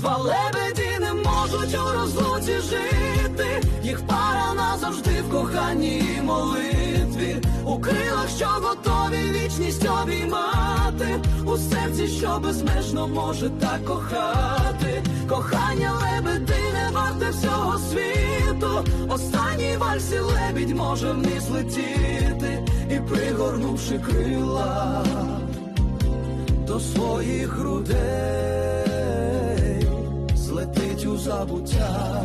Два лебеді не можуть у розлуці жити, їх пара назавжди в коханні і молитві, у крилах, що готові вічність обіймати, у серці, що безмежно може так кохати, кохання лебедине варте всього світу, останній вальсі лебідь може вниз летіти, і пригорнувши крила до своїх грудей забуття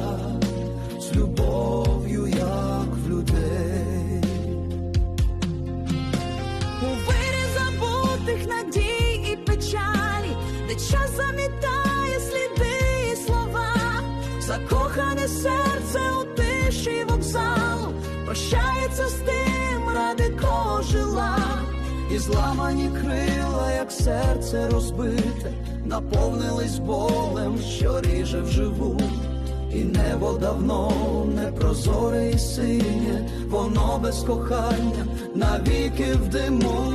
з любов'ю, як в людей. У вирі забутих надій і печалі, де час замітає сліди і слова, закохане серце у тиші вокзалу, прощається з тим, ради кого жила. І зламані крила, як серце розбите, наповнились болем, що ріже вживу. І небо давно не прозоре і синє, воно без кохання навіки в диму.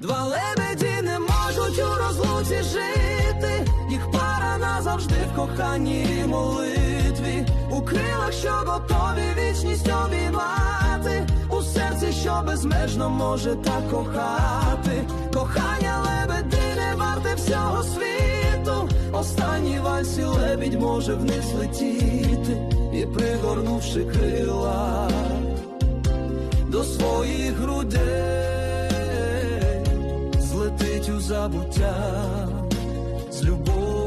Два лебеді не можуть у розлуці жити, їх пара назавжди в коханні молитві, у крилах, що готові вічність обіймати, у серці, що безмежно може так кохати, кохання лебедине варте всього світу, останній вальсі лебідь може вниз летіти, і пригорнувши крила до своїх грудей злетить у забуття з любов'ю.